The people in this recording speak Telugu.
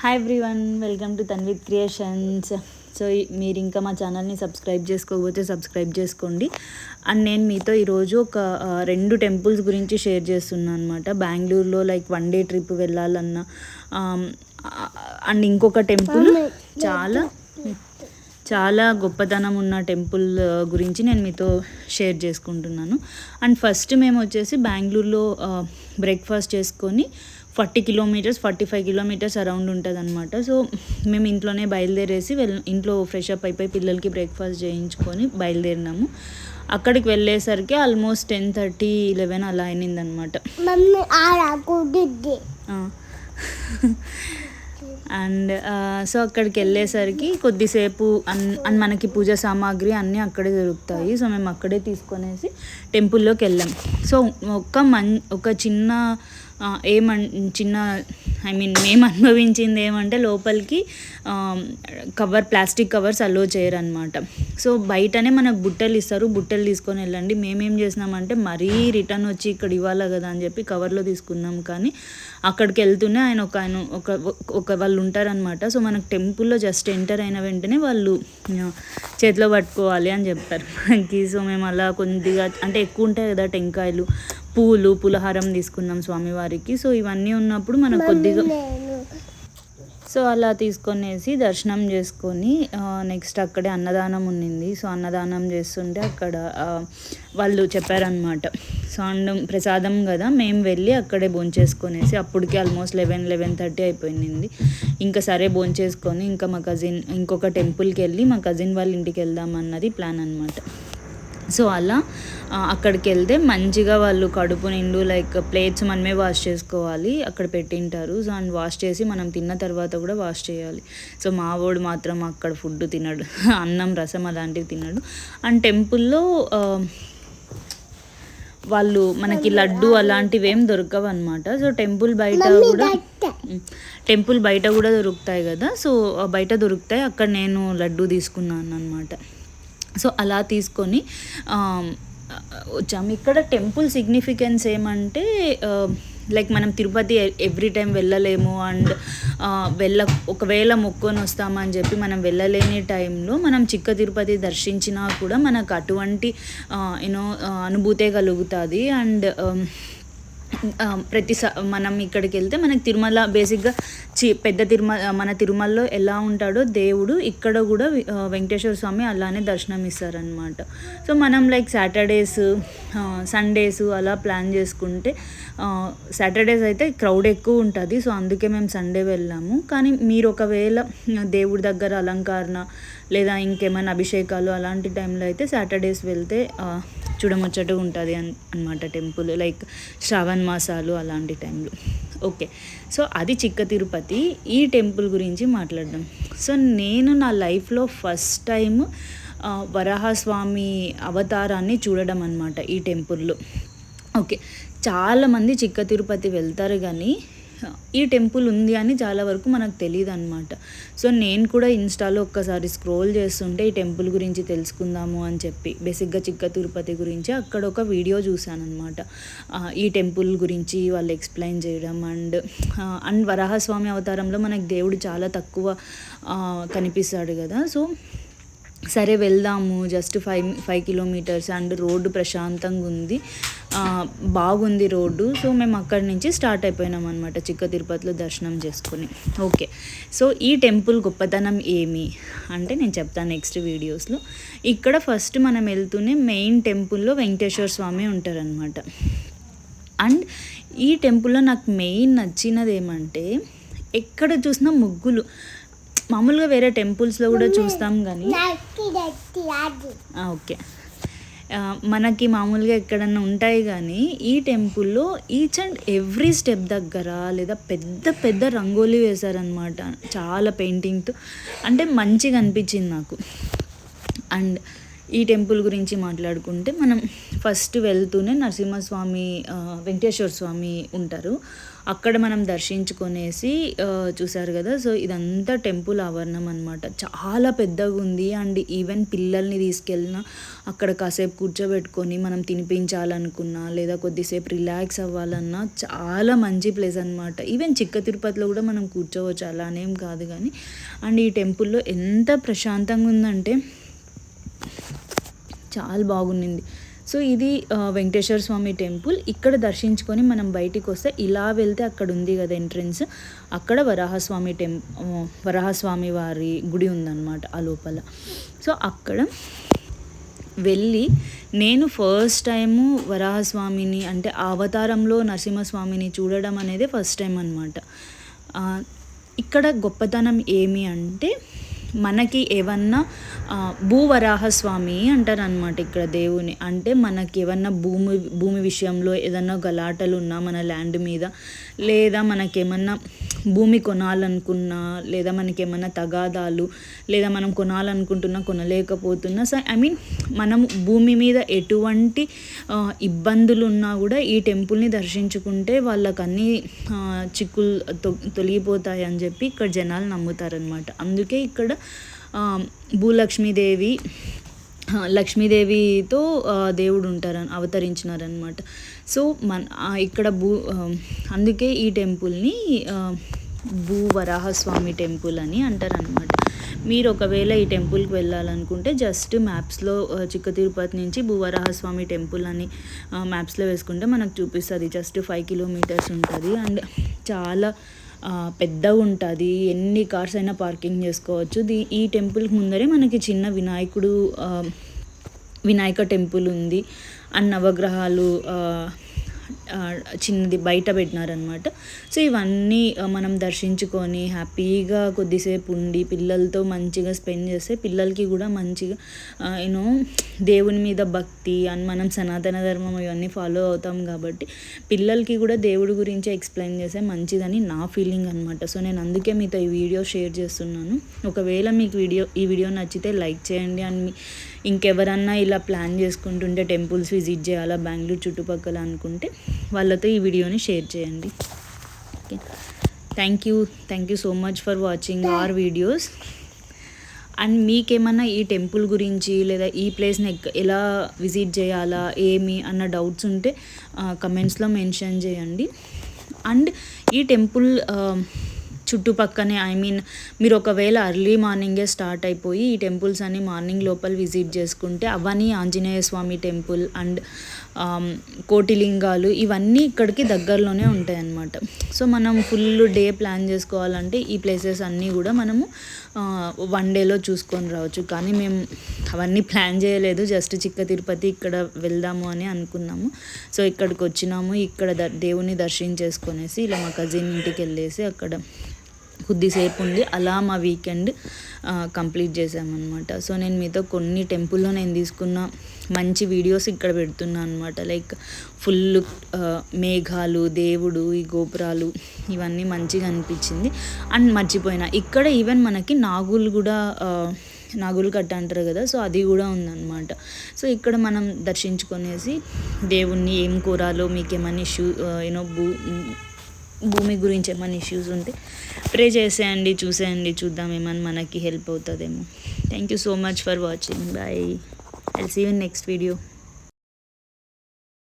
Hi everyone welcome to Tanvith creations so మీరు ఇంకా మా ఛానల్ని సబ్స్క్రైబ్ చేసుకోకపోతే సబ్స్క్రైబ్ చేసుకోండి. అండ్ నేను మీతో ఈరోజు ఒక రెండు టెంపుల్స్ గురించి షేర్ చేస్తున్నాను అనమాట బెంగళూరులో లైక్ వన్ డే ట్రిప్ వెళ్ళాలన్నా అండ్ ఇంకొక టెంపుల్ చాలా చాలా గొప్పతనం ఉన్న టెంపుల్ గురించి నేను మీతో షేర్ చేసుకుంటున్నాను. అండ్ ఫస్ట్ మేము వచ్చేసి బెంగళూరులో బ్రేక్ఫాస్ట్ చేసుకొని forty kilometres forty five kilometres around ఉంటుంది అనమాట సో మేము ఇంట్లోనే బయలుదేరేసి వెల్ ఇంట్లో ఫ్రెష్ అప్ అయిపోయి పిల్లలకి బ్రేక్ఫాస్ట్ చేయించుకొని బయలుదేరినాము. అక్కడికి వెళ్ళేసరికి ఆల్మోస్ట్ టెన్ థర్టీ లెవెన్ అలా అయిందనమాట అండ్ సో అక్కడికి వెళ్ళేసరికి కొద్దిసేపు అన్ అన్ మనకి పూజ సామాగ్రి అన్నీ అక్కడే దొరుకుతాయి. సో మేము అక్కడే తీసుకొనేసి టెంపుల్లోకి వెళ్ళాం. సో ఒక మన్ ఒక చిన్న ఏమన్ చిన్న ఐ మీన్ మేము అనుభవించింది ఏమంటే లోపలికి కవర్ ప్లాస్టిక్ కవర్స్ అలో చేయరు అనమాట సో బయటనే మనకు బుట్టలు ఇస్తారు బుట్టలు తీసుకొని వెళ్ళండి. మేమేం చేసినామంటే మరీ రిటర్న్ వచ్చి ఇక్కడ ఇవ్వాలి కదా అని చెప్పి కవర్లో తీసుకున్నాం. కానీ అక్కడికి వెళ్తూనే ఆయన ఒక ఆయన ఒక ఒక వాళ్ళు ఉంటారనమాట సో మనకు టెంపుల్లో జస్ట్ ఎంటర్ అయిన వెంటనే వాళ్ళు చేతిలో పట్టుకోవాలి అని చెప్పారు. మనకి సో మేము అలా కొద్దిగా అంటే ఎక్కువ ఉంటాయి కదా టెంకాయలు పూలు పులహారం తీసుకున్నాం స్వామివారికి. సో ఇవన్నీ ఉన్నప్పుడు మనకు కొద్దిగా సో అలా తీసుకొనేసి దర్శనం చేసుకొని నెక్స్ట్ అక్కడే అన్నదానం ఉన్నింది. సో అన్నదానం చేస్తుంటే అక్కడ వాళ్ళు చెప్పారనమాట సో అండ్ ప్రసాదం కదా మేము వెళ్ళి అక్కడే భోంచేసుకొనేసి అప్పటికి ఆల్మోస్ట్ లెవెన్ లెవెన్ థర్టీ అయిపోయింది. ఇంకా సరే భోంచేసుకొని ఇంకా మా కజిన్ ఇంకొక టెంపుల్కి వెళ్ళి మా కజిన్ వాళ్ళ ఇంటికి వెళ్దాం అన్నది ప్లాన్ అనమాట సో అలా అక్కడికి వెళ్తే మంచిగా వాళ్ళు కడుపు నిండు లైక్ ప్లేట్స్ మనమే వాష్ చేసుకోవాలి అక్కడ పెట్టింటారు. సో అండ్ వాష్ చేసి మనం తిన్న తర్వాత కూడా వాష్ చేయాలి. సో మా వాడు మాత్రం అక్కడ ఫుడ్ తినడు. అన్నం రసం అలాంటివి తినడు. అండ్ టెంపుల్లో వాళ్ళు మనకి లడ్డు అలాంటివి ఏం దొరకవు అనమాట సో టెంపుల్ బయట కూడా టెంపుల్ బయట కూడా దొరుకుతాయి కదా. సో బయట దొరుకుతాయి. అక్కడ నేను లడ్డు తీసుకున్నాను అనమాట సో అలా తీసుకొని వచ్చాము. ఇక్కడ టెంపుల్ సిగ్నిఫికెన్స్ ఏమంటే లైక్ మనం తిరుపతి ఎవ్రీ టైం వెళ్ళలేము అండ్ వెళ్ళ ఒకవేళ మొక్కొని వస్తామని చెప్పి మనం వెళ్ళలేని టైంలో మనం చిక్క తిరుపతి దర్శించినా కూడా మనకు అటువంటి యూనో అనుభూతే కలుగుతుంది. అండ్ ఆ, మనం ఇక్కడికి వెళ్తే మనకి తిరుమల బేసిక్గా చి పెద్ద తిరుమల మన తిరుమలలో ఎలా ఉంటాడో దేవుడు ఇక్కడ కూడా వెంకటేశ్వర స్వామి అలానే దర్శనం ఇస్తారనమాట సో మనం లైక్ సాటర్డేస్ సండేస్ అలా ప్లాన్ చేసుకుంటే సాటర్డేస్ అయితే క్రౌడ్ ఎక్కువ ఉంటుంది. సో అందుకే మేము సండే వెళ్ళాము. కానీ మీరు ఒకవేళ దేవుడి దగ్గర అలంకరణ లేదా ఇంకేమైనా అభిషేకాలు అలాంటి టైంలో అయితే సాటర్డేస్ వెళ్తే చూడముచ్చట ఉంటుంది అన్ అనమాట టెంపుల్. లైక్ శ్రావణ మాసాలు అలాంటి టైంలో. ఓకే. సో అది చిక్క తిరుపతి. ఈ టెంపుల్ గురించి మాట్లాడడం సో నేను నా లైఫ్లో ఫస్ట్ టైం వరాహస్వామి అవతారాన్ని చూడడం అనమాట ఈ టెంపుల్లో. ఓకే. చాలామంది చిక్క తిరుపతి వెళ్తారు కానీ ఈ టెంపుల్ ఉంది అని చాలా వరకు మనకు తెలియదు అనమాట సో నేను కూడా ఇన్స్టాలో ఒక్కసారి స్క్రోల్ చేస్తుంటే ఈ టెంపుల్ గురించి తెలుసుకుందాము అని చెప్పి బేసిక్గా చిక్క తిరుపతి గురించి అక్కడ ఒక వీడియో చూశాను అనమాట ఈ టెంపుల్ గురించి వాళ్ళు ఎక్స్ప్లెయిన్ చేయడం అండ్ అండ్ వరాహస్వామి అవతారంలో మనకు దేవుడు చాలా తక్కువ కనిపిస్తాడు కదా. సో సరే వెళ్దాము just five five kilometres and road ప్రశాంతంగా ఉంది. బాగుంది రోడ్డు. సో మేము అక్కడి నుంచి స్టార్ట్ అయిపోయినాం అనమాట చిక్క తిరుపతిలో దర్శనం చేసుకొని. ఓకే సో ఈ టెంపుల్ గొప్పతనం ఏమి? అంటే నేను చెప్తాను నెక్స్ట్ వీడియోస్లో ఇక్కడ ఫస్ట్ మనం వెళ్తూనే మెయిన్ టెంపుల్లో వెంకటేశ్వర స్వామి ఉంటారనమాట అండ్ ఈ టెంపుల్లో నాకు మెయిన్ నచ్చినది ఏమంటే ఎక్కడ చూసినా ముగ్గులు. మామూలుగా వేరే టెంపుల్స్లో కూడా చూస్తాం కానీ ఓకే. మనకి మామూలుగా ఎక్కడన్నా ఉంటాయి కానీ ఈ టెంపుల్లో ఈచ్ అండ్ ఎవ్రీ స్టెప్ దగ్గర లేదా పెద్ద పెద్ద రంగోలీ వేశారనమాట చాలా పెయింటింగ్తో. అంటే మంచిగా అనిపించింది నాకు. అండ్ ఈ టెంపుల్ గురించి మాట్లాడుకుంటే మనం ఫస్ట్ వెళ్తూనే నరసింహస్వామి వెంకటేశ్వర స్వామి ఉంటారు. అక్కడ మనం దర్శించుకొనేసి చూశారు చూసారు కదా సో ఇదంతా టెంపుల్ ఆవరణం అనమాట చాలా పెద్దగా ఉంది అండ్ ఈవెన్ పిల్లల్ని తీసుకెళ్ళిన అక్కడ కాసేపు కూర్చోబెట్టుకొని మనం తినిపించాలనుకున్నా లేదా కొద్దిసేపు రిలాక్స్ అవ్వాలన్నా చాలా మంచి ప్లేస్ అనమాట ఈవెన్ చిక్క తిరుపతిలో కూడా మనం కూర్చోవచ్చు అలానేం కాదు కానీ. అండ్ ఈ టెంపుల్లో ఎంత ప్రశాంతంగా ఉందంటే చాలా బాగుండింది. సో ఇది వెంకటేశ్వర స్వామి టెంపుల్. ఇక్కడ దర్శించుకొని మనం బయటికి వస్తే ఇలా వెళ్తే అక్కడ ఉంది కదా ఎంట్రన్స్. అక్కడ వరాహస్వామి టెం వరాహస్వామి వారి గుడి ఉందన్నమాట ఆ లోపల. సో అక్కడ వెళ్ళి నేను ఫస్ట్ టైము వరాహస్వామిని అంటే అవతారంలో నరసింహస్వామిని చూడడం అనేది ఫస్ట్ టైం అనమాట ఇక్కడ గొప్పతనం ఏమి అంటే మనకి ఏమన్నా భూవరాహ భూవరాహస్వామి అంటారు అనమాట ఇక్కడ దేవుని. అంటే మనకి ఏమన్నా భూమి భూమి విషయంలో ఏదన్నా గలాటలు ఉన్నా మన ల్యాండ్ మీద లేదా మనకేమన్నా భూమి కొనాలనుకున్నా లేదా మనకి ఏమైనా తగాదాలు లేదా మనం కొనాలనుకుంటున్నా కొనలేకపోతున్నా సో ఐ మీన్ మనం భూమి మీద ఎటువంటి ఇబ్బందులు ఉన్నా కూడా ఈ టెంపుల్ని దర్శించుకుంటే వాళ్ళకి అన్ని చిక్కులు తొ- తొలగిపోతాయి అని చెప్పి ఇక్కడ జనాలు నమ్ముతారనమాట అందుకే ఇక్కడ భూలక్ష్మీదేవి లక్ష్మీదేవితో దేవుడు ఉంటారని అవతరించినారనమాట సో మన ఇక్కడ భూ అందుకే ఈ టెంపుల్ని భూవరాహస్వామి టెంపుల్ అని అంటారనమాట మీరు ఒకవేళ ఈ టెంపుల్కి వెళ్ళాలనుకుంటే జస్ట్ మ్యాప్స్లో చిక్క తిరుపతి నుంచి భూవరాహస్వామి టెంపుల్ అని మ్యాప్స్లో వేసుకుంటే మనకు చూపిస్తుంది. జస్ట్ ఫైవ్ కిలోమీటర్స్ ఉంటుంది. అండ్ చాలా పెద్దగా ఉంటుంది. ఎన్ని కార్స్ అయినా పార్కింగ్ చేసుకోవచ్చు. దీ ఈ టెంపుల్కి ముందరే మనకి చిన్న వినాయకుడు వినాయక టెంపుల్ ఉంది. అండ్ నవగ్రహాలు చిన్నది బయట పెట్టినారనమాట సో ఇవన్నీ మనం దర్శించుకొని హ్యాపీగా కొద్దిసేపు ఉండి పిల్లలతో మంచిగా స్పెండ్ చేస్తే పిల్లలకి కూడా మంచిగా యూనో దేవుని మీద భక్తి అండ్ మనం సనాతన ధర్మం ఇవన్నీ ఫాలో అవుతాం కాబట్టి పిల్లలకి కూడా దేవుడి గురించి ఎక్స్ప్లెయిన్ చేస్తే మంచిదని నా ఫీలింగ్ అనమాట సో నేను అందుకే మీతో ఈ వీడియో షేర్ చేస్తున్నాను. ఒకవేళ మీకు వీడియో ఈ వీడియో నచ్చితే లైక్ చేయండి అండ్ మీ ఇంకెవరన్నా ఇలా ప్లాన్ చేసుకుంటుంటే టెంపుల్స్ విజిట్ చేయాలా బెంగళూరు చుట్టుపక్కల అనుకుంటే వాళ్ళతో ఈ వీడియోని షేర్ చేయండి. Okay thank you thank you so much for watching our videos and మీకేమన్నా ఈ టెంపుల్ గురించి లేదా ఈ ప్లేస్ని ఎలా విజిట్ చేయాలా ఏమి అన్న డౌట్స్ ఉంటే కమెంట్స్లో మెన్షన్ చేయండి. అండ్ ఈ టెంపుల్ చుట్టుపక్కనే ఐ మీన్ మీరు ఒకవేళ అర్లీ మార్నింగే స్టార్ట్ అయిపోయి ఈ టెంపుల్స్ అన్ని మార్నింగ్ లోపల విజిట్ చేసుకుంటే అవన్నీ ఆంజనేయ స్వామి టెంపుల్ అండ్ um, కోటిలింగాలు ఇవన్నీ ఇక్కడికి దగ్గరలోనే ఉంటాయి అన్నమాట సో మనం ఫుల్ డే ప్లాన్ చేసుకోవాలంటే ఈ ప్లేసెస్ అన్నీ కూడా మనము వన్ డేలో చూసుకొని రావచ్చు. కానీ మేము అవన్నీ ప్లాన్ చేయలేదు జస్ట్ చిక్క తిరుపతి ఇక్కడ వెళ్దాము అని అనుకున్నాము. సో ఇక్కడికి వచ్చినాము ఇక్కడ ద దేవుని దర్శించేసుకొనేసి ఇలా మా కజిన్ ఇంటికి వెళ్ళేసి అక్కడ కొద్దిసేపు ఉండి అలా మా వీకెండ్ కంప్లీట్ చేసామన్నమాట. సో నేను మీతో కొన్ని టెంపుల్లో నేను తీసుకున్న మంచి వీడియోస్ ఇక్కడ పెడుతున్నాను అనమాట లైక్ ఫుల్ మేఘాలు దేవుడు ఈ గోపురాలు ఇవన్నీ మంచిగా అనిపించింది. అండ్ మర్చిపోయినా ఇక్కడ ఈవెన్ మనకి నాగులు కూడా నాగులు కట్ట అంటారు కదా సో అది కూడా ఉందన్నమాట. సో ఇక్కడ మనం దర్శించుకొనేసి దేవుణ్ణి ఏం కోరాలో మీకేమన్నా ఇష్యూ యూనో భూ భూమి గురించి ఏమైనా ఇష్యూస్ ఉంటే ప్రే చేసేయండి చూసేయండి చూద్దాం ఏమైనా మనకి హెల్ప్ అవుతుందేమో. Thank you so much for watching bye I see you next video